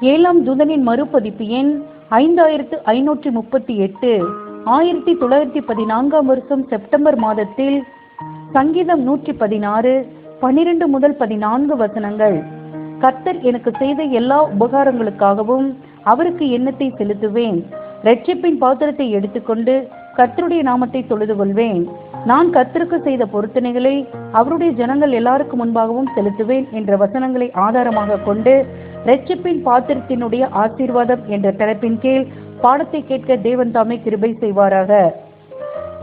ஏழாம் தூதனின் மறுபதிப்பு எண் ஐந்தாயிரத்து ஐநூற்றி முப்பத்தி எட்டு. ஆயிரத்தி தொள்ளாயிரத்தி பதினான்காம் வருஷம் செப்டம்பர் மாதத்தில் சங்கீதம் நூற்றி பதினாறு பனிரெண்டு முதல் பதினான்கு வசனங்கள். கர்த்தர் எனக்கு செய்த எல்லா உபகாரங்களுக்காகவும் அவருக்கு எண்ணத்தை செலுத்துவேன். ரட்சிப்பின் பாத்திரத்தை எடுத்துக்கொண்டு கர்த்தருடைய நாமத்தை தொழுது கொள்வேன். நான் கர்த்தருக்கு செய்த பொருத்தனைகளை அவருடைய ஜனங்கள் எல்லாருக்கும் முன்பாகவும் செலுத்துவேன் என்ற வசனங்களை ஆதாரமாக கொண்டு ரட்சிப்பின் பாத்திரத்தினுடைய ஆசீர்வாதம் என்ற தலைப்பின் கீழ் பாடத்தை கேட்க தேவன் தாமே கிருபை செய்வாராக.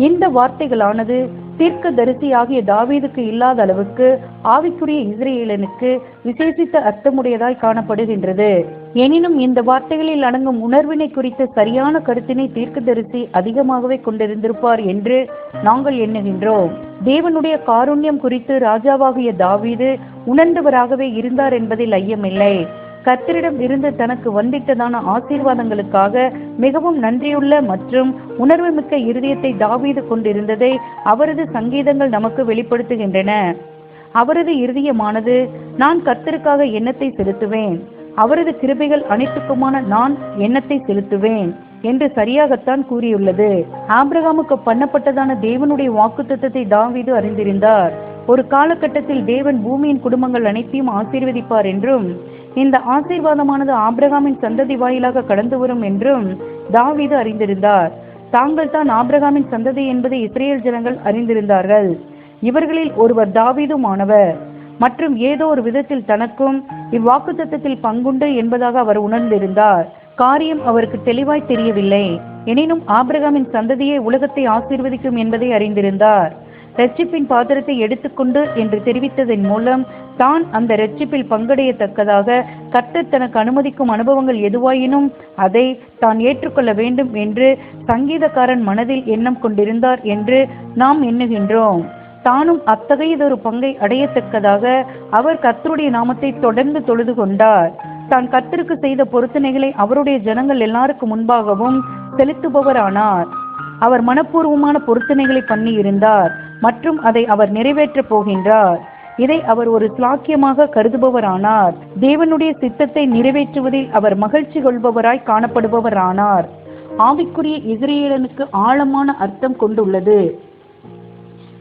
இந்த வார்த்தைகளானது தீர்க்க தரிசியாகிய தாவீதுக்கு இல்லாத அளவுக்கு ஆவிக்குரிய இஸ்ரேலனுக்கு விசேஷித்த அர்த்தமுடையதாய் காணப்படுகின்றது. எனினும் இந்த வார்த்தைகளில் அடங்கும் உணர்வினை குறித்த சரியான கருத்தினை தீர்க்கதரிசி அதிகமாகவே கொண்டிருந்திருப்பார் என்று நாங்கள் எண்ணுகின்றோம். தேவனுடைய காருண்யம் குறித்து ராஜாவாகிய தாவீது உணர்ந்தவராகவே இருந்தார் என்பதில் ஐயமில்லை. கர்த்தரிடம் இருந்து தனக்கு வந்திட்டதான ஆசீர்வாதங்களுக்காக மிகவும் நன்றியுள்ள மற்றும் உணர்வுமிக்க இருதயத்தை தாவீது கொண்டிருந்ததை அவரது சங்கீதங்கள் நமக்கு வெளிப்படுத்துகின்றன. அவரது இருதயமானது நான் கர்த்தருக்காக எண்ணத்தை செலுத்துவேன். அவரது கிருபைகள் அனைத்துக்குமான நான் எண்ணத்தை செலுத்துவேன் என்று சரியாகத்தான் கூறியுள்ளது. ஆபிரகாமுக்கு பண்ணப்பட்டதான தேவனுடைய வாக்குத்தத்தத்தை தாவீது அறிந்திருந்தார். ஒரு காலகட்டத்தில் தேவன் பூமியின் குடும்பங்கள் அனைத்தையும் ஆசீர்வதிப்பார் என்றும் இந்த ஆசீர்வாதமானது ஆபிரகாமின் சந்ததி வாயிலாக கடந்து வரும் என்றும் தாவீது அறிந்திருந்தார். தாங்கள் தான் ஆபிரகாமின் சந்ததி என்பதை இஸ்ரேல் ஜனங்கள் அறிந்திருந்தார்கள். இவர்களில் ஒருவர் தாவீதுமானவர். மற்றும் ஏதோ ஒரு விதத்தில் தனக்கும் இவ்வாக்குத்தத்தத்தில் பங்குண்டு என்பதாக அவர் உணர்ந்திருந்தார். காரியம் அவருக்கு தெளிவாய் தெரியவில்லை. எனினும் ஆபிரகாமின் சந்ததியே உலகத்தை ஆசீர்வதிக்கும் என்பதை அறிந்திருந்தார். ரட்சிப்பின் பாத்திரத்தை எடுத்துக்கொண்டு என்று தெரிவித்ததன் மூலம் தான் அந்த ரட்சிப்பில் பங்கடையத்தக்கதாக கர்த்தர் தனக்கு அனுமதிக்கும் அனுபவங்கள் எதுவாயினும் அதை தான் ஏற்றுக்கொள்ள வேண்டும் என்று சங்கீதக்காரன் மனதில் எண்ணம் கொண்டிருந்தார் என்று நாம் எண்ணுகின்றோம். தானும் அத்தகையதொரு பங்கை அடையத்தக்கதாக அவர் கர்த்தருடைய நாமத்தை தொடர்ந்து தொழுது கொண்டார். தான் கர்த்தருக்கு செய்த பொருத்தனைகளை அவருடைய ஜனங்கள் எல்லாருக்கும் முன்பாகவும் செலுத்துபவரானார். அவர் மனப்பூர்வமான பொருத்தனைகளை பண்ணி இருந்தார் மற்றும் அதை அவர் நிறைவேற்றப் போகின்றார். இதை அவர் ஒரு ஸ்லாக்கியமாக கருதுபவரானார். தேவனுடைய சித்தத்தை நிறைவேற்றுவதில் அவர் மகிழ்ச்சி கொள்பவராய் காணப்படுபவரானார். ஆவிக்குரிய இஸ்ரேலனுக்கு ஆழமான அர்த்தம் கொண்டுள்ளது.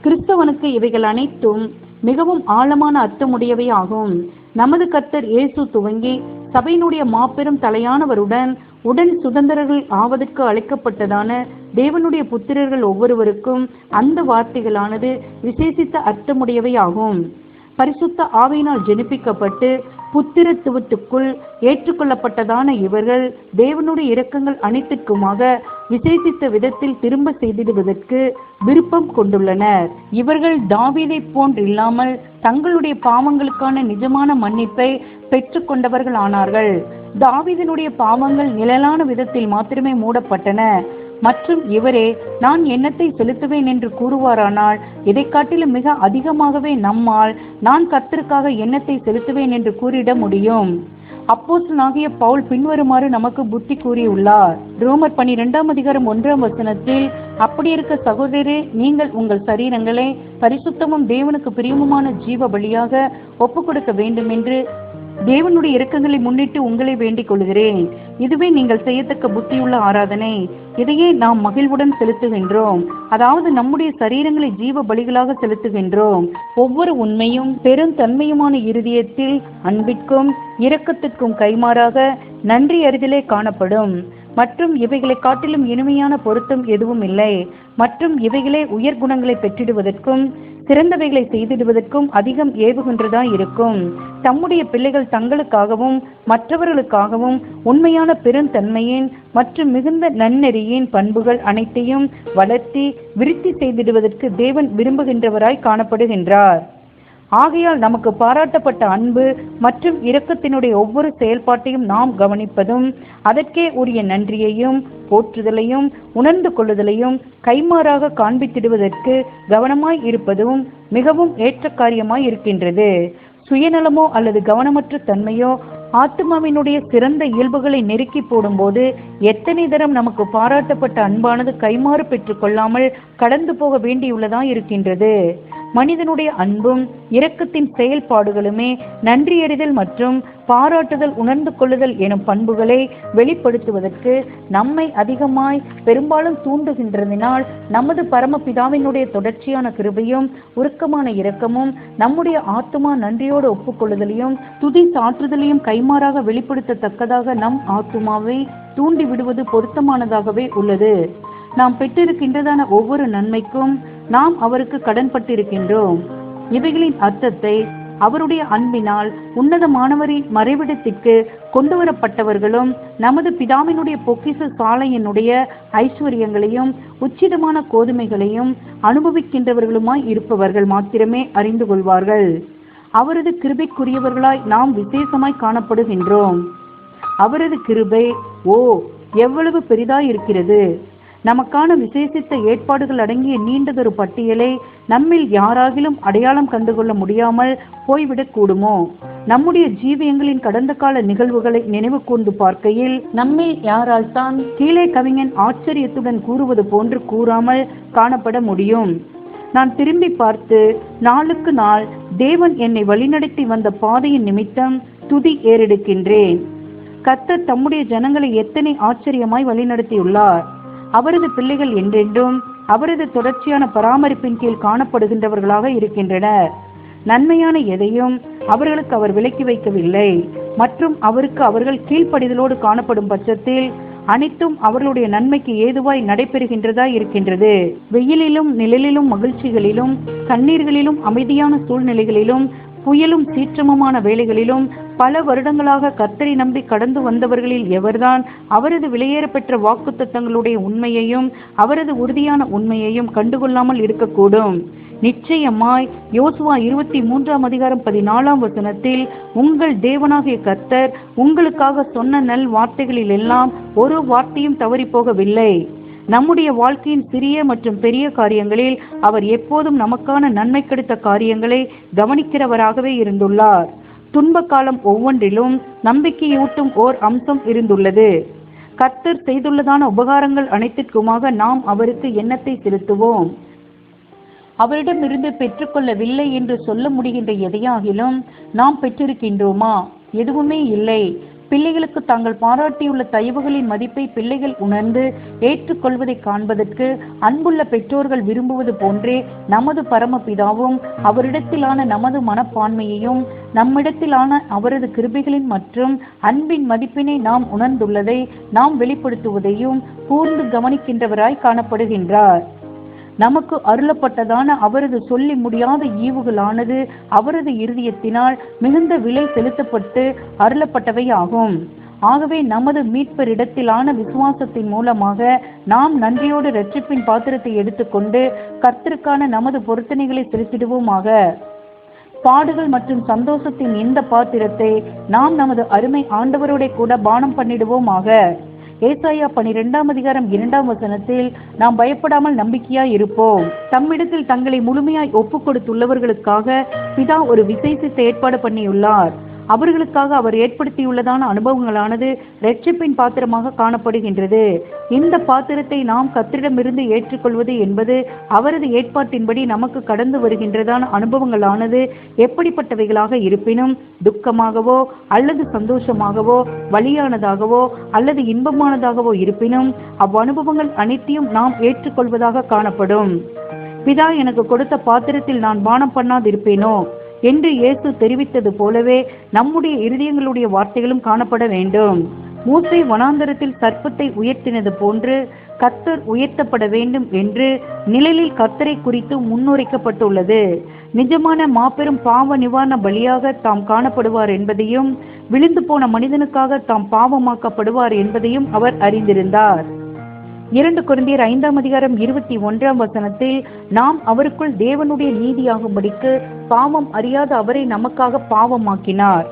கிறிஸ்தவனுக்கு இவைகள் அனைத்தும் மிகவும் ஆழமான அர்த்தமுடையவை ஆகும் நமது கர்த்தர் இயேசு துவங்கி சபையினுடைய மாபெரும் தலையானவருடன் உடன் சுதந்திரர்கள் ஆவதற்கு அழைக்கப்பட்டதான தேவனுடைய புத்திரர்கள் ஒவ்வொருவருக்கும் அந்த வார்த்தைகளானது விசேஷித்த அர்த்தமுடையவை ஆகும் பரிசுத்த ஆவையினால் ஜெனிப்பிக்கப்பட்டு புத்திரத்துவத்துக்குள் ஏற்றுக்கொள்ளப்பட்டதான இவர்கள் தேவனுடைய இரக்கங்கள் அனைத்துக்குமாக விசேஷித்த விதத்தில் திரும்ப செய்திடுவதற்கு விருப்பம் கொண்டுள்ளனர். இவர்கள் தாவீதை போன்றில்லாமல் தங்களுடைய பாவங்களுக்கான நிஜமான மன்னிப்பை பெற்றுக்கொண்டவர்கள் ஆனார்கள் தாவிதனுடைய பாவங்கள் நிழலான விதத்தில் மாத்திரமே மூடப்பட்டன. மற்றும் இவரே நான் எண்ணத்தை செலுத்துவேன் என்று கூறுவாரானால் இதை காட்டிலும் மிக அதிகமாகவே நம்மால் நான் கர்த்தருக்காக எண்ணத்தை செலுத்துவேன் என்று கூறிட முடியும். அப்போஸ்தலனாகிய பவுல் பின்வருமாறு நமக்கு புத்தி கூறியுள்ளார். ரோமர் பனிரெண்டாம் அதிகாரம் ஒன்றாம் வசனத்தில் அப்படி இருக்க சகோதரரே நீங்கள் உங்கள் சரீரங்களை பரிசுத்தமும் தேவனுக்கு பிரியமுமான ஜீவ பலியாக ஒப்பு கொடுக்க வேண்டும் என்று தேவனுடைய இரக்கங்களை முன்னிட்டு உங்களை வேண்டிக் கொள்கிறேன். இதுவே நீங்கள் செய்யத்தக்க புத்தியுள்ள ஆராதனை. இதையே நாம் மகிழ்வுடன் செலுத்துகின்றோம். அதாவது நம்முடைய சரீரங்களை ஜீவ பலிகளாக செலுத்துகின்றோம். ஒவ்வொரு உண்மையும் பெருந்தன்மையுமான இருதயத்தில் அன்பிற்கும் இரக்கத்திற்கும் கைமாறாக நன்றி அறிதலே காணப்படும். மற்றும் இவைகளை காட்டிலும் இனிமையான பொருத்தம் எதுவும் இல்லை. மற்றும் இவைகளே உயர் குணங்களை பெற்றிடுவதற்கும் சிறந்தவைகளை செய்திடுவதற்கும் அதிகம் ஏவுகின்றதா இருக்கும். தம்முடைய பிள்ளைகள் தங்களுக்காகவும் மற்றவர்களுக்காகவும் உண்மையான பெருந்தன்மையின் மற்றும் மிகுந்த நன்னெறியின் பண்புகள் அனைத்தையும் வளர்த்தி விருத்தி செய்திடுவதற்கு தேவன் விரும்புகின்றவராய் காணப்படுகின்றார். ஆகையால் நமக்கு பாராட்டப்பட்ட அன்பு மற்றும் இரக்கத்தினுடைய ஒவ்வொரு செயல்பாட்டையும் நாம் கவனிப்பதும் அதற்கே உரிய நன்றியையும் போற்றுதலையும் உணர்ந்து கொள்ளுதலையும் கைமாறாக காண்பித்திடுவதற்கு கவனமாய் இருப்பதும் மிகவும் ஏற்ற காரியமாய் இருக்கின்றது. சுயநலமோ அல்லது கவனமற்ற தன்மையோ ஆத்மாவினுடைய சிறந்த இயல்புகளை நெருக்கி போடும்போது எத்தனை தரம் நமக்கு பாராட்டப்பட்ட அன்பானது கைமாறு பெற்றுக்கொள்ளாமல் கடந்து போக வேண்டியுள்ளதா இருக்கின்றது. மனிதனுடைய அன்பும் இரக்கத்தின் செயல்பாடுகளுமே நன்றியறிதல் மற்றும் பாராட்டுதல் உணர்ந்து கொள்ளுதல் எனும் பண்புகளை வெளிப்படுத்துவதற்கு நம்மை அதிகமாய் பெரும்பாலும் தூண்டுகின்றதினால் நமது பரமபிதாவினுடைய தொடர்ச்சியான கிருபையும் உருக்கமான இரக்கமும் நம்முடைய ஆத்துமா நன்றியோடு ஒப்புக்கொள்ளுதலையும் துதி சாற்றுதலையும் கைமாறாக வெளிப்படுத்தத்தக்கதாக நம் ஆத்துமாவை தூண்டி விடுவது பொருத்தமானதாகவே உள்ளது. நாம் பெற்றிருக்கின்றதான ஒவ்வொரு நன்மைக்கும் நாம் அவருக்கு கடன்பட்டிருக்கின்றோம். இவைகளின் அர்த்தத்தை அவருடைய அன்பினால் உன்னதமானவரின் மறைவிடத்திற்கு கொண்டு வரப்பட்டவர்களும் நமது பிதாவினுடைய பொக்கிச சாலையினுடைய ஐஸ்வர்யங்களையும் உச்சிதமான கோதுமைகளையும் அனுபவிக்கின்றவர்களுமாய் இருப்பவர்கள் மாத்திரமே அறிந்து கொள்வார்கள். அவரது கிருபைக்குரியவர்களாய் நாம் விசேஷமாய் காணப்படுகின்றோம். அவரது கிருபை ஓ எவ்வளவு பெரிதாய் இருக்கிறது நமக்கான விசேஷித்த ஏற்பாடுகள் அடங்கிய நீண்டதொரு பட்டியலை நம்மில் யாராகிலும் அடையாளம் கண்டுகொள்ள முடியாமல் போய்விடக் கூடுமோ? நம்முடைய ஜீவியங்களின் கடந்த கால நிகழ்வுகளை நினைவு கூர்ந்து பார்க்கையில் நம்மில் யாரால் தான் கீழே கவிஞன் ஆச்சரியத்துடன் கூறுவது போன்று கூறாமல் காணப்பட முடியும். நான் திரும்பி பார்த்து நாளுக்கு நாள் தேவன் என்னை வழிநடத்தி வந்த பாதையின் நிமித்தம் துதி ஏறெடுக்கின்றேன். கர்த்தர் தம்முடைய ஜனங்களை எத்தனை ஆச்சரியமாய் வழிநடத்தியுள்ளார். அவரது பிள்ளைகள் என்றென்றும் அவரது தொடர்ச்சியான பராமரிப்பின் கீழ் காணப்படுகின்றவர்களாக இருக்கின்றனர். நன்மையான எதையும் அவர்களுக்கு அவர் விலக்கி வைக்கவில்லை. மற்றும் அவருக்கு அவர்கள் கீழ்ப்படிதலோடு காணப்படும் பட்சத்தில் அனைத்தும் அவர்களுடைய நன்மைக்கு ஏதுவாய் நடைபெறுகின்றதா இருக்கின்றது. வெயிலிலும் நிழலிலும் மகிழ்ச்சிகளிலும் கண்ணீர்களிலும் அமைதியான சூழ்நிலைகளிலும் புயலும் சீற்றமுமான வேலைகளிலும் பல வருடங்களாக கர்த்தரை நம்பி கடந்து வந்தவர்களில் எவர்தான் அவரது விலையேறப்பெற்ற வாக்குத்தத்தங்களுடைய உண்மையையும் அவரது உறுதியான உண்மையையும் கண்டுகொள்ளாமல் இருக்கக்கூடும். நிச்சயமாய் யோசுவா இருபத்தி மூன்றாம் அதிகாரம் பதினாலாம் வசனத்தில் உங்கள் தேவனாகிய கர்த்தர் உங்களுக்காக சொன்ன நல் வார்த்தைகளில் எல்லாம் ஒரு வார்த்தையும் தவறி போகவில்லை நம்முடைய வாழ்க்கையின் சிறிய மற்றும் பெரிய காரியங்களில் அவர் எப்போதும் நமக்கான நன்மை கிடைத்த காரியங்களை கவனிக்கிறவராகவே இருந்துள்ளார். துன்ப காலம் ஒவ்வொன்றிலும் நம்பிக்கையூட்டும் ஓர் அம்சம் இருந்துள்ளது. கர்த்தர் செய்துள்ளதான உபகாரங்கள் அனைத்திற்குமாக நாம் அவருக்கு எண்ணத்தை செலுத்துவோம். அவரிடமிருந்து பெற்றுக்கொள்ளவில்லை என்று சொல்ல முடிகின்ற எதையாகிலும் நாம் பெற்றிருக்கின்றோமா? எதுவுமே இல்லை. பிள்ளைகளுக்கு தாங்கள் பாராட்டியுள்ள தயவுகளின் மதிப்பை பிள்ளைகள் உணர்ந்து ஏற்றுக்கொள்வதை காண்பதற்கு அன்புள்ள பெற்றோர்கள் விரும்புவது போன்றே நமது பரமபிதாவும் அவரிடத்திலான நமது மனப்பான்மையையும் நம்மிடத்திலான அவரது கிருபைகளின் மற்றும் அன்பின் மதிப்பினை நாம் உணர்ந்துள்ளதை நாம் வெளிப்படுத்துவதையும் கூர்ந்து கவனிக்கின்றவராய் காணப்படுகின்றார். நமக்கு அருளப்பட்டதான அவரது சொல்லி முடியாத ஈவுகளானது அவரது இருதயத்தினால் மிகுந்த விலை செலுத்தப்பட்டு அருளப்பட்டவை ஆகும். ஆகவே நமது மீட்பரிடத்திலான விசுவாசத்தின் மூலமாக நாம் நன்றியோடு இரட்சிப்பின் பாத்திரத்தை எடுத்துக்கொண்டு கர்த்தருக்கான நமது பொருத்தனைகளை செலுத்திடுவோமாக. பாடுகள் மற்றும் சந்தோஷத்தின் இந்த பாத்திரத்தை நாம் நமது அருமை ஆண்டவரோட கூட பானம் பண்ணிடுவோமாக. ஏசாயா பனிரெண்டாம் அதிகாரம் இரண்டாம் வசனத்தில் நாம் பயப்படாமல் நம்பிக்கையாய் இருப்போம். தம்மிடத்தில் தங்களை முழுமையாய் ஒப்புக் கொடுத்துள்ளவர்களுக்காக பிதா ஒரு விசேஷ ஏற்பாடு பண்ணியுள்ளார். அவர்களுக்காக அவர் ஏற்படுத்தியுள்ளதான அனுபவங்களானது ரட்சிப்பின் பாத்திரமாக காணப்படுகின்றது. இந்த பாத்திரத்தை நாம் கத்திரிடமிருந்து ஏற்றுக்கொள்வது என்பது அவரது ஏற்பாட்டின்படி நமக்கு கடந்து வருகின்றதான அனுபவங்களானது எப்படிப்பட்டவைகளாக இருப்பினும் துக்கமாகவோ அல்லது சந்தோஷமாகவோ வழியானதாகவோ அல்லது இன்பமானதாகவோ இருப்பினும் அவ்வனுபவங்கள் அனைத்தையும் நாம் ஏற்றுக்கொள்வதாக காணப்படும். பிதா எனக்கு கொடுத்த பாத்திரத்தில் நான் பானம் பண்ணாதிருப்பேனோ? என்று இயேசு தெரிவித்தது போலவே நம்முடைய இருதயங்களுடைய வார்த்தைகளும் காணப்பட வேண்டும். மூசை வனாந்தரத்தில் சர்ப்பத்தை உயர்த்தினது போன்று கத்தர் உயர்த்தப்பட வேண்டும் என்று நிழலில் கத்தரை குறித்து முன்னுரைக்கப்பட்டுள்ளது. நிஜமான மாபெரும் பாவ நிவாரண பலியாக தாம் காணப்படுவார் என்பதையும் விழுந்து போன மனிதனுக்காக தாம் பாவமாக்கப்படுவார் என்பதையும் அவர் அறிந்திருந்தார். இரண்டு குழந்தையர் ஐந்தாம் அதிகாரம் இருபத்தி ஒன்றாம் வசனத்தில் நாம் அவருக்குள் தேவனுடைய நீதியாகும்படிக்கு பாவம் அறியாத அவரை நமக்காக பாவமாக்கினார்.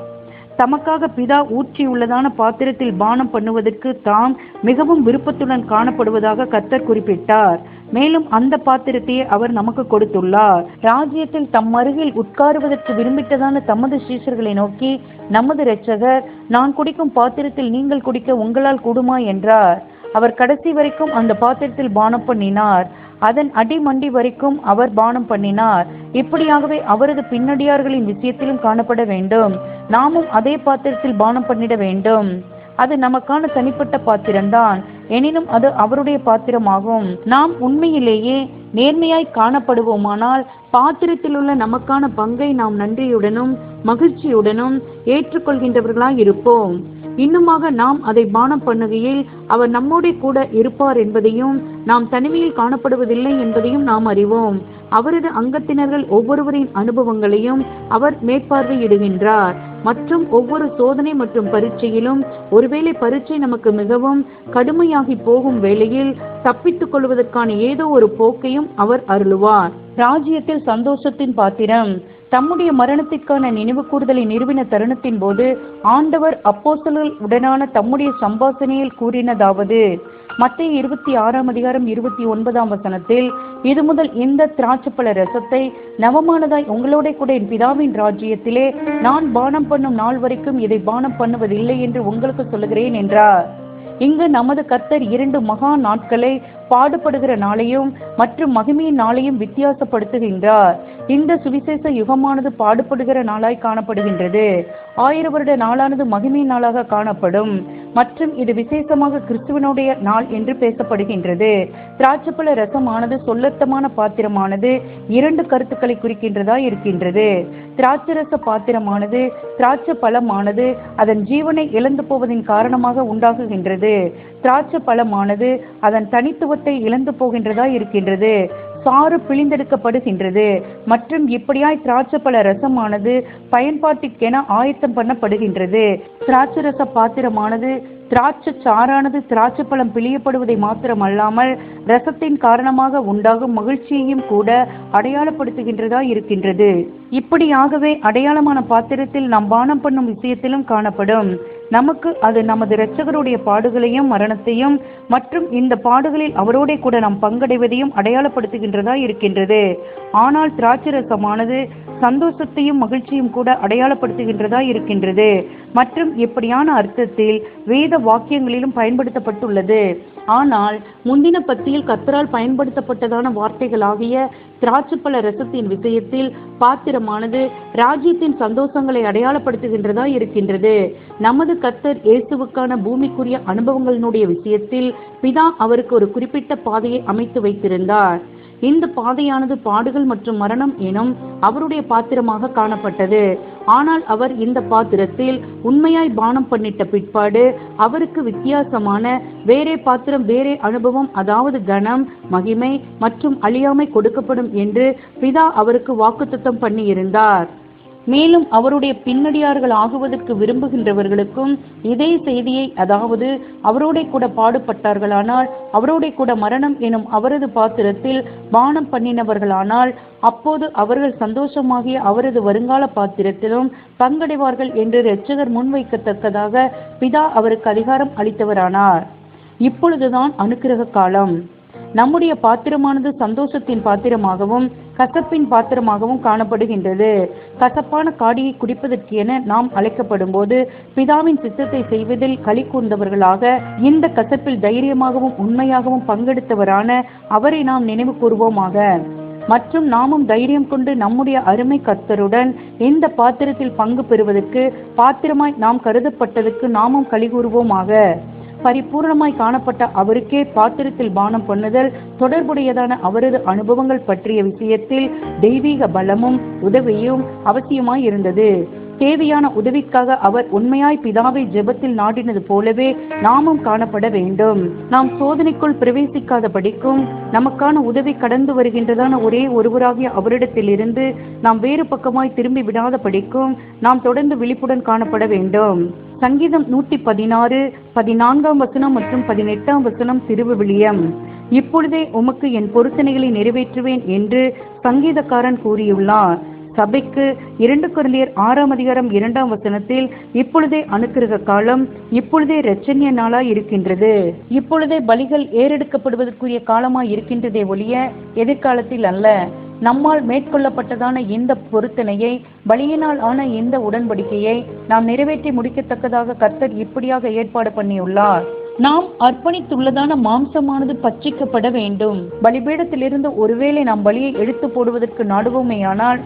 தமக்காக பிதா ஊற்றியுள்ளதான பாத்திரத்தில் பானம் பண்ணுவதற்கு தாம் மிகவும் விருப்பத்துடன் காணப்படுவதாக கத்தர் குறிப்பிட்டார். மேலும் அந்த பாத்திரத்தையே அவர் நமக்கு கொடுத்துள்ளார். ராஜ்யத்தில் தம் அருகில் உட்காருவதற்கு விரும்பிட்டதான தமது சீசர்களை நோக்கி நமது இரட்சகர் நான் குடிக்கும் பாத்திரத்தில் நீங்கள் குடிக்க உங்களால் கூடுமா? என்றார். அவர் கடைசி வரைக்கும் அந்த பாத்திரத்தில் பானம் பண்ணினார். அதன் அடிமண்டி வரைக்கும் அவர் பானம் பண்ணினார். இப்படியாகவே அவரது பின்னடியார்களின் விஷயத்திலும் காணப்பட வேண்டும். நாமும் அதே பாத்திரத்தில் பானம் பண்ணிட வேண்டும். அது நமக்கான தனிப்பட்ட பாத்திரம்தான். எனினும் அது அவருடைய பாத்திரமாகும். நாம் உண்மையிலேயே நேர்மையாய் காணப்படுவோமானால் பாத்திரத்தில் உள்ள நமக்கான பங்கை நாம் நன்றியுடனும் மகிழ்ச்சியுடனும் ஏற்றுக்கொள்கின்றவர்களாய் இருப்போம். இன்னுமாக நாம் அதை பானம் பண்ணுகையில் அவர் நம்மோட கூட இருப்பார் என்பதையும் நாம் தனிமையில் காணப்படுவதில்லை என்பதையும் நாம் அறிவோம். அவரது அங்கத்தினர்கள் ஒவ்வொருவரின் அனுபவங்களையும் அவர் மேற்பார்வையிடுகின்றார். மற்றும் ஒவ்வொரு சோதனை மற்றும் பரீட்சையிலும் ஒருவேளை பரீட்சை நமக்கு மிகவும் கடுமையாகி போகும் வேளையில் தப்பித்துக் கொள்வதற்கான ஏதோ ஒரு போக்கையும் அவர் அருளுவார். ராஜ்யத்தில் சந்தோஷத்தின் பாத்திரம். தம்முடைய மரணத்திற்கான நினைவு கூறுதலை நிறுவின தருணத்தின் போது ஆண்டவர் அப்போஸ்தலர்கள் உடனான தம்முடைய சம்பாசனையில் கூறினதாவது மத்திய இருபத்தி ஆறாம் அதிகாரம் இருபத்தி ஒன்பதாம் வசனத்தில் இது முதல் இந்த திராட்சப்பழ ரசத்தை நவமானதாய் உங்களோட கூட என் பிதாவின் ராஜ்யத்திலே நான் பானம் பண்ணும் நாள் வரைக்கும் இதை பானம் பண்ணுவதில்லை என்று உங்களுக்கு சொல்லுகிறேன் என்றார். இங்கு நமது கர்த்தர் இரண்டு மகா நாட்களை பாடுபடுகிற நாளையும் மற்றும் மகிமையின் நாளையும் வித்தியாசப்படுத்துகின்றார். இந்த சுவிசேஷ யுகமானது பாடுபடுகிற நாளாய் காணப்படுகின்றது. ஆயிர வருட நாளானது மகிமையின் நாளாக காணப்படும். மற்றும் இது விசேஷமாக கிறிஸ்துவனுடைய நாள் என்று பேசப்படுகின்றது. திராட்சப்பழ ரசமானது சொல்லத்தமான பாத்திரமானது இரண்டு கருத்துக்களை குறிக்கின்றதா இருக்கின்றது. திராட்சரச பாத்திரமானது திராட்சை பழமானது அதன் ஜீவனை இழந்து போவதின் காரணமாக உண்டாகுகின்றது. திராட்சை பழமானது அதன் தனித்துவத்தை இழந்து போகின்றதா இருக்கின்றது. சாறு பிழிந்தெடுக்கப்படுகின்றது. மற்றும் இப்படியாய் திராட்சைப்பழ ரசமானது பயன்பாட்டிற்கென ஆயத்தம் பண்ணப்படுகின்றது. திராட்சை ரச பாத்திரமானது திராட்சை சாறானது திராட்சை பழம் பிழியப்படுவதை மாத்திரமல்லாமல் ரசத்தின் காரணமாக உண்டாகும் மகிழ்ச்சியையும் கூட அடையாளப்படுத்துகின்றதா இருக்கின்றது. இப்படியாகவே அடையாளமான பாத்திரத்தில் நாம் பானம் பண்ணும் விஷயத்திலும் காணப்படும். நமக்கு அது நமது இரட்சகருடைய பாடுகளையும் மரணத்தையும் மற்றும் இந்த பாடுகளில் அவரோட கூட நாம் பங்கடைவதையும் அடையாளப்படுத்துகின்றதா இருக்கின்றது. ஆனால் திராட்சரசமானது சந்தோஷத்தையும் மகிழ்ச்சியும் கூட அடையாளப்படுத்துகின்றதா இருக்கின்றது. மற்றும் இப்படியான அர்த்தத்தில் வேத வாக்கியங்களிலும் பயன்படுத்தப்பட்டுள்ளது. ஆனால் முந்தின பத்தியில் கத்தரால் பயன்படுத்தப்பட்டதான வார்த்தைகளாகிய திராட்சைப்பழ ரசத்தின் விஷயத்தில் பாத்திரமானது ராஜ்யத்தின் சந்தோஷங்களை அடையாளப்படுத்துகின்றதா இருக்கின்றது. நமது கத்தர் இயேசுவுக்கான பூமிக்குரிய அனுபவங்களினுடைய விஷயத்தில் பிதா அவருக்கு ஒரு குறிப்பிட்ட பாதையை அமைத்து வைத்திருந்தார். இந்த பாதையானது பாடுகள் மற்றும் மரணம் எனும் அவருடைய பாத்திரமாக காணப்பட்டது. ஆனால் அவர் இந்த பாத்திரத்தில் உண்மையாய் பானம் பண்ணிட்ட பிற்பாடு அவருக்கு வித்தியாசமான வேறே பாத்திரம் வேறே அனுபவம் அதாவது கனம் மகிமை மற்றும் அழியாமை கொடுக்கப்படும் என்று பிதா அவருக்கு வாக்குத்தத்தம் பண்ணியிருந்தார். மேலும் அவருடைய பின்னடியார்கள் ஆகுவதற்கு விரும்புகின்றவர்களுக்கும் இதே செய்தியை அதாவது அவரோட கூட பாடுபட்டார்களானால் அவரோட கூட மரணம் எனும் அவரது பாத்திரத்தில் பானம் பண்ணினவர்களானால் அப்போது அவர்கள் சந்தோஷமாகிய அவரது வருங்கால பாத்திரத்திலும் பங்கடைவார்கள் என்று இரட்சகர் முன்வைக்கத்தக்கதாக பிதா அவருக்கு அதிகாரம் அளித்தவரானார். இப்பொழுதுதான் அனுக்கிரக காலம். நம்முடைய பாத்திரமானது சந்தோஷத்தின் பாத்திரமாகவும் கசப்பின் பாத்திரமாகவும் காணப்படுகின்றது. கசப்பான காடியை குடிப்பதற்கு என நாம் அழைக்கப்படும் போது பிதாவின் சித்தத்தை செய்வதில் களி கூர்ந்தவர்களாக இந்த கசப்பில் தைரியமாகவும் உண்மையாகவும் பங்கெடுத்தவரான அவரை நாம் நினைவு கூறுவோமாக. மற்றும் நாமும் தைரியம் கொண்டு நம்முடைய அருமை கர்த்தருடன் இந்த பாத்திரத்தில் பங்கு பெறுவதற்கு பாத்திரமாய் நாம் கருதப்பட்டதற்கு நாமும் களி கூறுவோமாக. பரிபூர்ணமாய் காணப்பட்ட அவருக்கே பாத்திரத்தில் பானம் பண்ணுதல் தொடர்புடையதான அவரது அனுபவங்கள் பற்றிய விஷயத்தில் தெய்வீக பலமும் உதவியும் அவசியமாய் இருந்தது தேவையான உதவிக்காக அவர் உண்மையாய் பிதாவை ஜெபத்தில் நாடினது போலவே நாமும் காணப்பட வேண்டும். நாம் சோதனைக்குள் பிரவேசிக்காத படிக்கும் நமக்கான உதவி கடந்து வருகின்றதான ஒரே ஒருவராகிய அவரிடத்திலிருந்து நாம் வேறு பக்கமாய் திரும்பி விடாத படிக்கும் நாம் தொடர்ந்து விழிப்புடன் காணப்பட வேண்டும். சங்கீதம் நூற்றி பதினாறு பதினான்காம் வசனம் மற்றும் பதினெட்டாம் வசனம் திருவிவிலியம். இப்பொழுதே உமக்கு என் பொருத்தனைகளை நிறைவேற்றுவேன் என்று சங்கீதக்காரன் கூறியுள்ளார். சபைக்கு இரண்டு குரலியர் ஆறாம் அதிகாரம் இரண்டாம் வசனத்தில் இப்பொழுதே அனுக்கிரக காலம் இப்பொழுதே ரச்சனிய நாளாய் இருக்கின்றது. இப்பொழுதே பலிகள் ஏறெடுக்கப்படுவதற்குரிய காலமாய் இருக்கின்றதே ஒழிய எதிர்காலத்தில் அல்ல. நம்மால் மேற்கொள்ளப்பட்டதான இந்த பொருத்தனையை பலியினால் ஆன இந்த உடன்படிக்கையை நாம் நிறைவேற்றி முடிக்கத்தக்கதாக கர்த்தர் இப்படியாக ஏற்பாடு பண்ணியுள்ளார். நாம் அர்ப்பணித்துள்ளதான மாம்சமானது பச்சிக்கப்பட வேண்டும். பலிபீடத்திலிருந்து ஒருவேளை நாம் பலியை எடுத்து போடுவதற்கு நாடுவோமேயானால்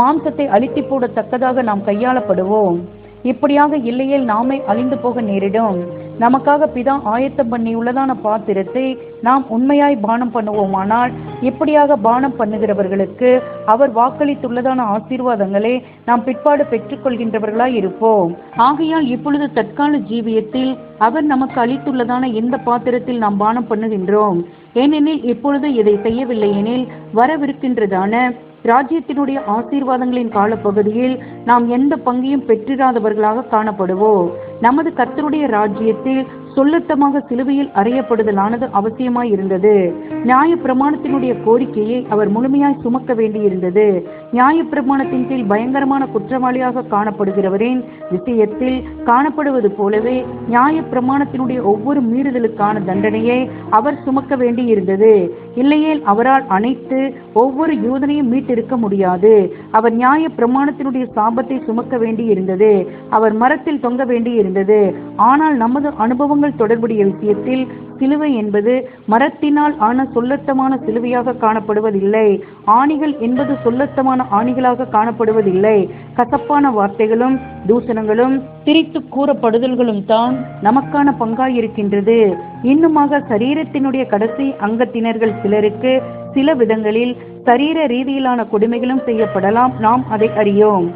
மாம்சத்தை அழித்து போடத்தக்கதாக நாம் கையாளப்படுவோம். இப்படியாக இல்லையேல் நாமே அழிந்து போக நேரிடும். நமக்காக பிதா ஆயத்தம் பண்ணியுள்ளதான பாத்திரத்தை நாம் உண்மையாய் பானம் பண்ணுவோமானால் இப்படியாக பானம் பண்ணுகிறவர்களுக்கு அவர் வாக்களித்துள்ளதான ஆசீர்வாதங்களை நாம் பிற்பாடு பெற்றுக்கொள்கின்றவர்களாய் இருப்போம். ஆகையால் இப்பொழுது தற்கால ஜீவியத்தில் அவர் நமக்கு அளித்துள்ளதான இந்த பாத்திரத்தில் நாம் பானம் பண்ணுகின்றோம்? ஏனெனில் இப்பொழுது இதை செய்யவில்லை எனில் வரவிருக்கின்றதான ராஜ்யத்தினுடைய ஆசீர்வாதங்களின் காலப்பகுதியில் நாம் எந்த பங்கையும் பெற்றிராதவர்களாக காணப்படுவோம். நமது கர்த்தருடைய ராஜ்யத்தில் சொல்லத்தமாக சிலுவையில் அறையப்படுதலானது அவசியமாய் இருந்தது. நியாய பிரமாணத்தினுடைய கோரிக்கையை அவர் முழுமையாய் சுமக்க வேண்டியிருந்தது. நியாய பிரமாணத்தின் கீழ் பயங்கரமான குற்றவாளியாக காணப்படுகிறவரின் விஷயத்தில் காணப்படுவது போலவே நியாய பிரமாணத்தினுடைய ஒவ்வொரு மீறுதலுக்கான தண்டனையை அவர் சுமக்க வேண்டியிருந்தது. இல்லையேல் அவரால் அனைத்து ஒவ்வொரு யூதனையும் மீட்டிருக்க முடியாது. அவர் நியாய பிரமாணத்தினுடைய சாபத்தை சுமக்க வேண்டியிருந்தது. அவர் மரத்தில் தொங்க வேண்டியிருந்தது. ஆனால் நமது அனுபவங்கள் தொடர்புடைய விஷயத்தில் சிலுவை என்பது மரத்தினால் ஆன சொல்லத்தமான சிலுவையாக காணப்படுவதில்லை. ஆணிகள் என்பது சொல்லத்தமான ஆணிகளாக காணப்படுவதில்லை. கசப்பான வார்த்தைகளும் தூஷணங்களும் திரித்து கூறப்படுதல்களும் தான் நமக்கான பங்காயிருக்கின்றது. இன்னுமாக சரீரத்தினுடைய கடைசி அங்கத்தினர்கள் சிலருக்கு சில விதங்களில் சரீர ரீதியிலான கொடுமைகளும் செய்யப்படலாம். நாம் அதை அறியோம்.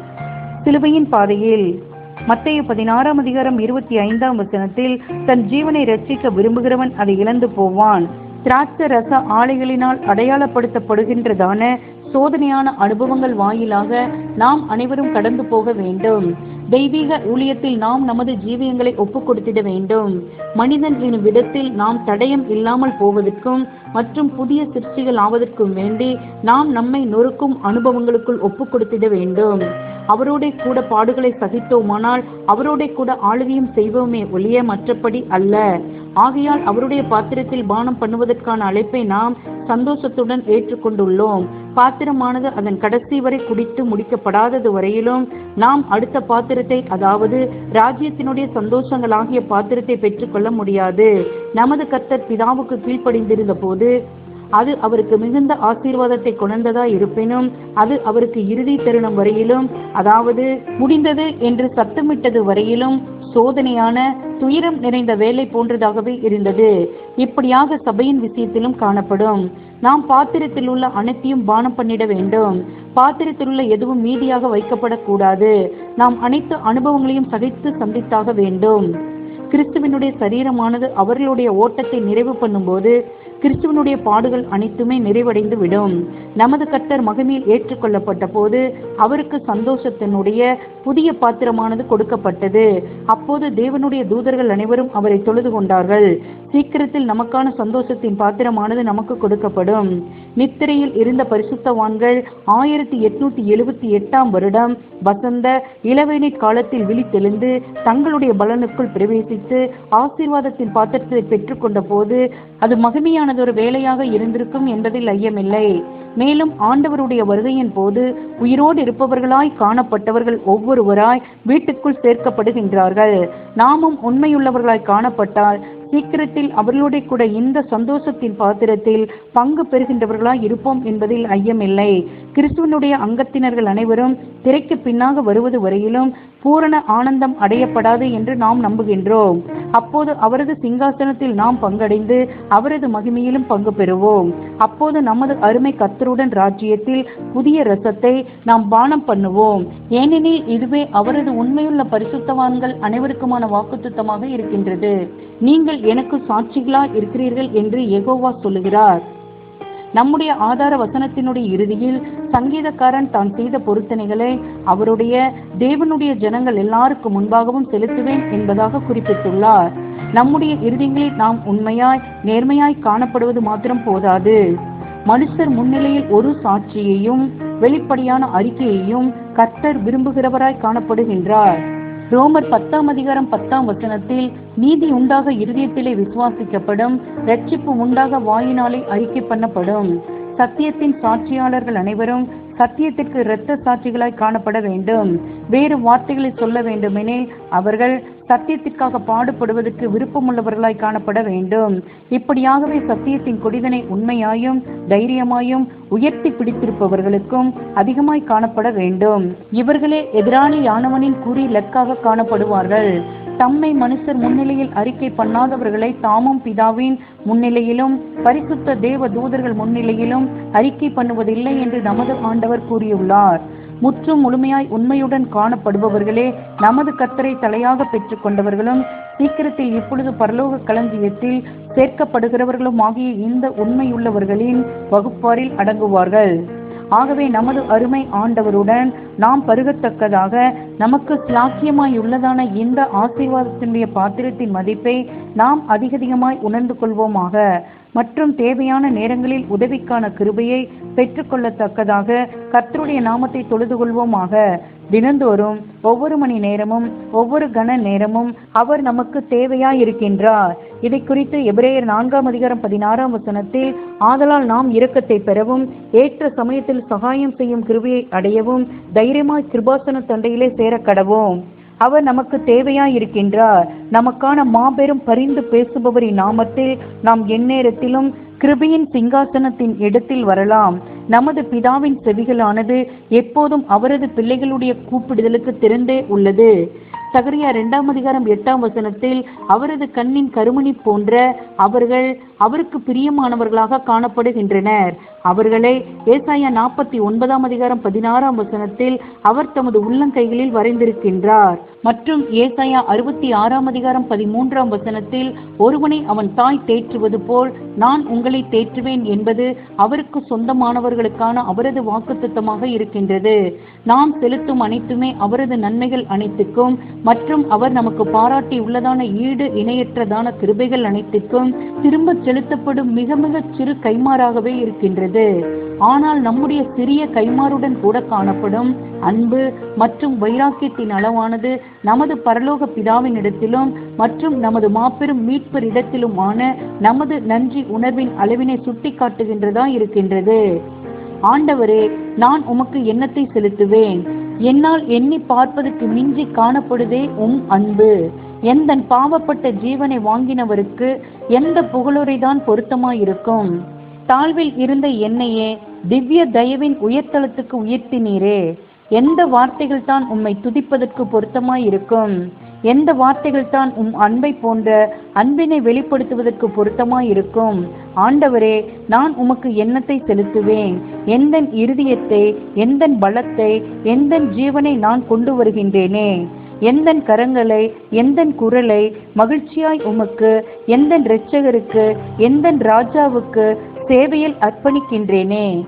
சிலுவையின் பாதையில் மத்திய பதினாறாம் அதிகாரம் இருபத்தி ஐந்தாம் வசனத்தில் தன் ஜீவனை ரட்சிக்க விரும்புகிறவன் அதை இழந்து போவான். திராட்ச ரச ஆலைகளினால் அடையாளப்படுத்தப்படுகின்றதான சோதனையான அனுபவங்கள் வாயிலாக நாம் அனைவரும் கடந்து போக வேண்டும். தெய்வீக ஊழியத்தில் நாம் நமது ஜீவியங்களை ஒப்புக் கொடுத்திட வேண்டும். மனிதன் எனும் விதத்தில் நாம் தடயம் இல்லாமல் போவதற்கும் மற்றும் புதிய சிற்சிகள் ஆவதற்கும் வேண்டி நாம் நம்மை நொறுக்கும் அனுபவங்களுக்குள் ஒப்பு கொடுத்திட வேண்டும். அவரோட கூட பாடுகளை சகித்தோமானால் அவரோட கூட ஆளுகையும் செய்வோமே ஒழிய மற்றபடி அல்ல. ஆகையால் அவருடைய பாத்திரத்தில் பானம் பண்ணுவதற்கான அழைப்பை நாம் சந்தோஷத்துடன் ஏற்றுக்கொண்டுள்ளோம். பாத்திரமானது அதன் கடைசி வரை குடித்து முடிக்கப்படாதது வரையிலும் நாம் அடுத்த பாத்திரத்தை அதாவது ராஜ்யத்தினுடைய சந்தோஷங்களாகிய பாத்திரத்தை பெற்றுக்கொள்ள முடியாது. நமது கர்த்தர் பிதாவுக்கு கீழ்ப்படிந்திருந்த போது அது அவருக்கு மிகுந்த ஆசீர்வாதத்தை கொணர்ந்ததா இருப்பினும் அது அவருக்கு இறுதி தருணம் வரையிலும் அதாவது முடிந்தது என்று சத்தமிட்டது வரையிலும் சோதனையான துயரம் நிறைந்த வேலை போன்றதாகவே இருந்தது. இப்படியாக சபையின் விஷயத்திலும் காணப்படும். நாம் பாத்திரத்தில் உள்ள அனைத்தையும் பானம் பண்ணிட வேண்டும். பாத்திரத்தில் உள்ள எதுவும் மீதியாக வைக்கப்படக்கூடாது. நாம் அனைத்து அனுபவங்களையும் சகித்து சந்தித்தாக வேண்டும். கிறிஸ்துவனுடைய சரீரமானது அவர்களுடைய ஓட்டத்தை நிறைவு பண்ணும்போது கிறிஸ்துவனுடைய பாடுகள் அனைத்துமே நிறைவடைந்து விடும் நமது கர்த்தர் மகிமையில் ஏற்றுக்கொள்ளப்பட்ட போது அவருக்கு சந்தோஷத்தினுடைய புதிய பாத்திரமானது கொடுக்கப்பட்டது. அப்போது தேவனுடைய தூதர்கள் அனைவரும் அவரை தொழுது கொண்டார்கள். சீக்கிரத்தில் நமக்கான சந்தோஷத்தின் பாத்திரமானது நமக்கு கொடுக்கப்படும். நித்திரையில் இருந்த பரிசுத்தவான்கள் ஆயிரத்தி எட்நூத்தி எழுபத்தி எட்டாம் வருடம் வசந்த இளவேனிற் காலத்தில் விழித்தெழுந்து தங்களுடைய பலனுக்குள் பிரவேசித்து ஆசீர்வாதத்தின் பாத்திரத்தை பெற்றுக்கொண்ட போது அது மகிமையானதொரு வேலையாக இருந்திருக்கும் என்பதில் ஐயமில்லை. மேலும் ஆண்டவருடைய வருகையின் போது உயிரோடு இருப்பவர்களாய் காணப்பட்டவர்கள் ஒவ்வொரு ஒவ்வொருவராய் வீட்டுக்குள் சேர்க்கப்படுகின்றார்கள். நாமும் உண்மையுள்ளவர்களாய் காணப்பட்டால் சீக்கிரத்தில் அவர்களுடைய கூட இந்த சந்தோஷத்தின் பாத்திரத்தில் பங்கு பெறுகின்றவர்களாய் இருப்போம் என்பதில் ஐயமில்லை. கிறிஸ்துவனுடைய அங்கத்தினர்கள் அனைவரும் திரைக்கு பின்னாக வருவது வரையிலும் பூரண ஆனந்தம் அடையப்படாது என்று நாம் நம்புகின்றோம். அப்போது அவரது சிங்காசனத்தில் நாம் பங்கடைந்து அவரது மகிமையிலும் பங்கு பெறுவோம். அப்போது நமது அருமை கத்தருடன் ராஜ்யத்தில் புதிய ரசத்தை நாம் பானம் பண்ணுவோம். ஏனெனில் இதுவே அவரது உண்மையுள்ள பரிசுத்தவான்கள் அனைவருக்குமான வாக்குத்தமாக இருக்கின்றது. நீங்கள் எனக்கு சாட்சிகளா இருக்கிறீர்கள் என்று எகோவா சொல்லுகிறார். நம்முடைய ஆதார வசனத்தினுடைய இறுதியில் சங்கீதக்காரன் தான் செய்த பொருத்தனைகளை அவருடைய தேவனுடைய ஜனங்கள் எல்லாருக்கும் முன்பாகவும் செலுத்துவேன் என்பதாக குறிப்பிட்டுள்ளார். நம்முடைய இறுதிகளில் நாம் உண்மையாய் நேர்மையாய் காணப்படுவது மாத்திரம் போதாது. மனுஷர் முன்னிலையில் ஒரு சாட்சியையும் வெளிப்படையான அறிக்கையையும் கர்த்தர் விரும்புகிறவராய் காணப்படுகின்றார். ரோமர் பத்தாம் அதிகாரம் பத்தாம் வசனத்தில் நீதி உண்டாக இருதயத்திலே விசுவாசிக்கப்படும் ரட்சிப்பு உண்டாக வாயினாலே அறிக்கை பண்ணப்படும். சத்தியத்தின் சாட்சியாளர்கள் அனைவரும் சத்தியத்திற்கு இரத்த சாட்சிகளாய் காணப்பட வேண்டும். வேறு வார்த்தைகளை சொல்ல வேண்டுமெனில் அவர்கள் சத்தியத்திற்காக பாடுபடுவதற்கு விருப்பமுள்ளவர்களாய் காணப்பட வேண்டும். இப்படியாகவே சத்தியத்தின் கொடிதனை உண்மையாயும் தைரியமாயும் உயர்த்தி பிடித்திருப்பவர்களுக்கும் அதிகமாய் காணப்பட வேண்டும். இவர்களே எதிராளியானவனின் குறி லக்காக காணப்படுவார்கள். தம்மை மனுஷர் முன்னிலையில் அறிக்கை பண்ணாதவர்களை தாமும் பிதாவின் முன்னிலையிலும் பரிசுத்த தேவ தூதர்கள் முன்னிலையிலும் அறிக்கை பண்ணுவதில்லை என்று நமது ஆண்டவர் கூறியுள்ளார். முற்றும் முழுமையாய் உண்மையுடன் காணப்படுபவர்களே நமது கத்தரை தலையாக பெற்றுக் கொண்டவர்களும் சீக்கிரத்தில் இப்பொழுது பரலோக களஞ்சியத்தில் சேர்க்கப்படுகிறவர்களும் ஆகிய இந்த உண்மையுள்ளவர்களின் வகுப்பாரில் அடங்குவார்கள். ஆகவே நமது அருமை ஆண்டவருடன் நாம் பருகத்தக்கதாக நமக்கு சிலாக்கியமாய் உள்ளதான இந்த ஆசீர்வாதத்தினுடைய பாத்திரத்தின் மதிப்பை நாம் அதிகதிகமாய் உணர்ந்து கொள்வோமாக. மற்றும் தேவையான நேரங்களில் உதவிக்கான கிருபையை பெற்றுக்கொள்ளத்தக்கதாக கர்த்தருடைய நாமத்தை தொழுது கொள்வோமாக. தினந்தோறும் ஒவ்வொரு மணி நேரமும் ஒவ்வொரு கண நேரமும் அவர் நமக்கு தேவையா இருக்கின்றார் இதை குறித்து எபிரேயர் நான்காம் அதிகாரம் பதினாறாம் வசனத்தில் ஆதலால் நாம் இரக்கத்தை பெறவும் ஏற்ற சமயத்தில் சகாயம் செய்யும் கிருபையை அடையவும் தைரியமாய் கிருபாசன தண்டையிலே சேர கடவோம் அவர் நமக்கு தேவையாயிருக்கின்றார். நமக்கான மாபெரும் பரிந்து பேசுபவரின் நாமத்தில் நாம் எந்நேரத்திலும் கிருபையின் சிங்காசனத்தின் இடத்தில் வரலாம். நமது பிதாவின் செவிகளானது எப்போதும் அவரது பிள்ளைகளுடைய கூப்பிடுதலுக்கு திறந்தே உள்ளது. சகரியா இரண்டாம் அதிகாரம் எட்டாம் வசனத்தில் அவரது கண்ணின் கருமணி போன்ற அவர்கள் அவருக்கு பிரியமானவர்களாக காணப்படுகின்றனர். அவர்களை ஏசாயா நாற்பத்தி ஒன்பதாம் அதிகாரம் பதினாறாம் வசனத்தில் அவர் தமது உள்ளங்கைகளில் வரைந்திருக்கின்றார். மற்றும் ஏசாயா அறுபத்தி ஆறாம் அதிகாரம் பதிமூன்றாம் வசனத்தில் ஒருவனை அவன் தாய் தேற்றுவது போல் நான் உங்களை தேற்றுவேன் என்பது அவருக்கு சொந்தமானவர்களுக்கான அவரது வாக்குத்தத்தமாக இருக்கின்றது. நாம் செலுத்தும் அனைத்துமே அவரது நன்மைகள் அனைத்துக்கும் மற்றும் அவர் நமக்கு பாராட்டி உள்ளதான ஈடு இணையற்றதான கிருபைகள் அனைத்துக்கும் திரும்ப செலுத்தப்படும் மிக மிக சிறு கைமாறாகவே இருக்கின்றது. ஆனால் நம்முடைய சிறிய கைமாறுடன் கூட காணப்படும் அன்பு மற்றும் வைராக்கியத்தின் அளவானது நமது பரலோக பிதாவின் இடத்திலும் மற்றும் நமது மாபெரும் மீட்பர் இடத்திலுமான நமது நன்றி உணர்வின் அளவினை சுட்டி காட்டுகின்றதா இருக்கின்றது. ஆண்டவரே நான் உமக்கு எண்ணத்தை செலுத்துவேன். என்னால் எண்ணி பார்ப்பதற்கு மிஞ்சி காணப்படுதே உம் அன்பு. எந்த பாவப்பட்ட ஜீவனை வாங்கினவருக்கு எந்த புகழுரைதான் பொருத்தமாயிருக்கும்? தாழ்வில் இருந்த என்னையே திவ்ய தயவின் உயர்தலத்துக்கு உயர்த்தினீரே. எந்த வார்த்தைகள் தான் உம்மை துதிப்பதற்கு பொருத்தமாயிருக்கும்? எந்த வார்த்தைகள் தான் உம் அன்பை போன்ற அன்பினை வெளிப்படுத்துவதற்கு பொருத்தமாயிருக்கும்? ஆண்டவரே நான் உமக்கு எண்ணத்தை செலுத்துவேன். எந்த இருதயத்தை எந்த பலத்தை எந்த ஜீவனை நான் கொண்டு வருகின்றேனே. எந்த கரங்களை எந்த குரலை மகிழ்ச்சியாய் உமக்கு எந்த இரட்சகருக்கு எந்த ராஜாவுக்கு சேவையில் அர்ப்பணிக்கின்றேனே.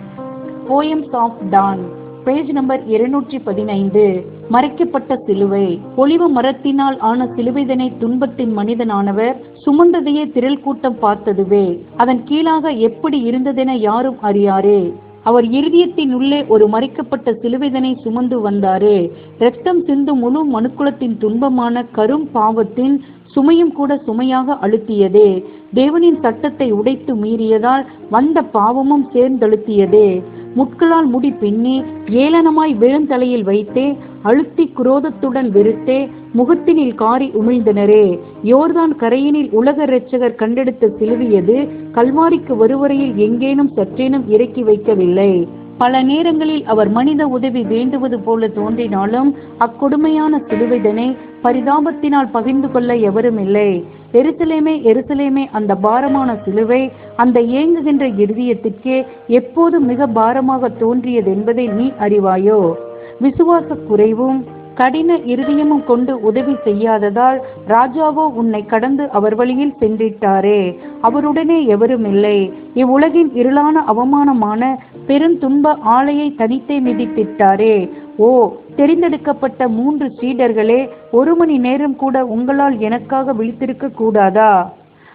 Poems of Don page number இருநூற்றி பதினைந்து மறைக்கப்பட்ட சிலுவை. ஒளிவு மரத்தினால் ஆன சிலுவைதனை துன்பத்தின் மனிதனானவர் சுமந்ததையே திரள் கூட்டம் பார்த்ததுவே. அதன் கீழாக எப்படி இருந்ததென யாரும் அறியாரே. அவர் இருதயத்தின் உள்ளே ஒரு மறைக்கப்பட்ட சிலுவைதனை சுமந்து வந்தாரே. இரத்தம் சிந்து முழு மனுக்குலத்தின் துன்பமான கரும் பாவத்தின் சுமையும் கூட சுமையாக அழுத்தியதே. தேவனின் சட்டத்தை உடைத்து மீறியதால் வந்த பாவமும் சேர்ந்தழுத்தியதே. முட்களால் முடி பின்னி ஏளனமாய் விழுந்தலையில் வைத்தே அழுத்தி குரோதத்துடன் வெறுத்தே முகத்தினில் காரி உமிழ்ந்தனரே. யோர்தான் கரையினில் உலக இரட்சகர் கண்டெடுத்து சிலுவியது கல்வாரிக்கு வருவரையில் எங்கேனும் சற்றேனும் இறக்கி வைக்கவில்லை. பல நேரங்களில் அவர் மனித உதவி வேண்டுவது போல தோன்றினாலும் அக்கொடுமையான சிலுவைதனை பரிதாபத்தினால் பகிர்ந்து கொள்ள எவரும் இல்லை. எருசலேமே எருசலேமே அந்த பாரமான சிலுவை அந்த ஏங்குகின்ற இருதயத்திற்கே எப்போதும் மிக பாரமாக தோன்றியது என்பதை நீ அறிவாயோ? விசுவாச குறைவும் கடின இருதயமும் கொண்டு உதவி செய்யாததால் ராஜாவோ உன்னை கடந்து அவர் வழியில் சென்றிட்டாரே. அவருடனே எவரும் இல்லை. இவ்வுலகின் இருளான அவமானமான பெருந்துன்ப ஆலையை தனித்தே மிதித்திட்டாரே. ஓ தெரிந்தெடுக்கப்பட்ட மூன்று சீடர்களே ஒரு மணி நேரம் கூட உங்களால் எனக்காக விழித்திருக்க கூடாதா?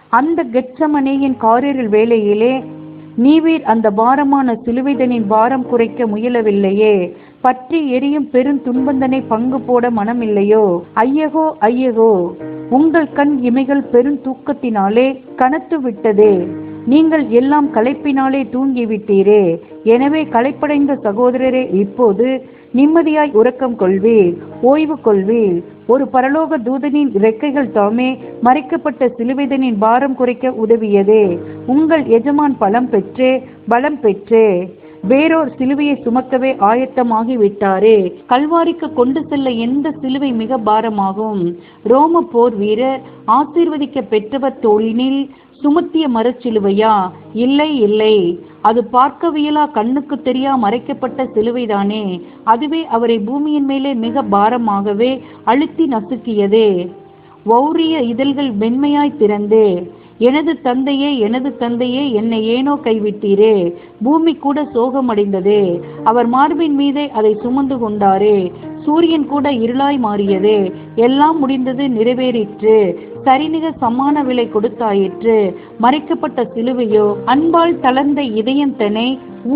அந்த கெச்சமனேயின் காரிருள் வேலையிலே நீவீர் அந்த பாரமான சிலுவைதனின் பாரம் குறைக்க முயலவில்லையே. பற்றி எரியும் பெரும் துன்பந்தனை பங்கு போட மனமில்லையோ? ஐயகோ ஐயகோ உங்கள் கண் இமைகள் பெருந்தூக்கத்தினாலே கனத்து விட்டதே. நீங்கள் எல்லாம் களைப்பினாலே தூங்கிவிட்டீரே. எனவே களைப்படைந்த சகோதரரே இப்போது நிம்மதியாய் உறக்கம் கொள்வீர் ஓய்வு கொள்வீர். ஒரு பரலோக தூதனின் இறக்கைகள் தாமே மறைக்கப்பட்ட சிலுவைதனின் பாரம் குறைக்க உதவியதே. உங்கள் எஜமான் பலம் பெற்றே பலம் பெற்றே. வேறோர் சிலுவையை சுமக்கவே ஆயத்தமாகி விட்டாரே கல்வாரிக்கு கொண்டு செல்ல எந்த சிலுவை மிக பாரமாகும்? ரோம போர் வீரர் ஆசீர்வதிக்க பெற்றவர் தோளினில் சுமத்திய மரச்சிலுவையா இல்லை இல்லை. அது பார்க்கவியலா கண்ணுக்கு தெரியா மறைக்கப்பட்ட சிலுவைதானே. அதுவே அவரை பூமியின் மேலே மிக பாரமாகவே அழுத்தி நசுக்கியதே. வௌரிய இதழ்கள் மென்மையாய் திறந்து. எனது தந்தையே எனது தந்தையே என்னை ஏனோ கைவிட்டீரே. பூமி கூட சோகமடைந்ததே. அவர் மார்பின் மீதே அதை சுமந்து கொண்டாரே. சூரியன் கூட இருளாய் மாறியதே. எல்லாம் முடிந்தது நிறைவேறிற்று. சரிநிக சமான விலை கொடுத்தாயிற்று. மறைக்கப்பட்ட சிலுவையோ அன்பால் தளர்ந்த இதயம்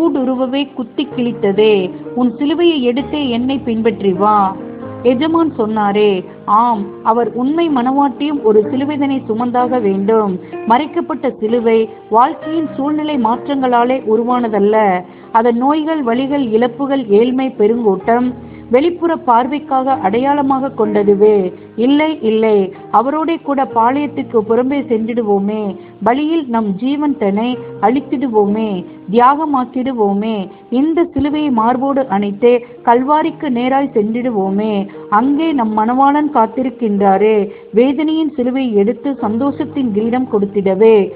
ஊடுருவவே குத்தி கிழித்ததே. உன் சிலுவையை எடுத்தே என்னை பின்பற்றி வா. எஜமான் சொன்னாரே ஆம் அவர் உண்மை மனவாட்டியும் ஒரு சிலுவைதனை சுமந்தாக வேண்டும். மறைக்கப்பட்ட சிலுவை வாழ்க்கையின் சூழ்நிலை மாற்றங்களாலே உருவானதல்ல. அதன் நோய்கள் வலிகள் இழப்புகள் ஏழ்மை பெருங்கூட்டம். வெளிப்புற பார்வைக்காக அடையாளமாக கொண்டதுவே. இல்லை இல்லை அவரோடே கூட பாளையத்துக்கு புறம்பே சென்றிடுவோமே. பலியில் நம் ஜீவன் தன்னை அழித்திடுவோமே தியாகமாக்கிடுவோமே. இந்த சிலுவையை மார்போடு அணைத்து கல்வாரிக்கு நேராய் சென்றிடுவோமே. அங்கே நம் மணவாளன் காத்திருக்கின்றாரே. வேதனையின் சிலுவை எடுத்து சந்தோஷத்தின் கிரீடம் கொடுத்திடவே.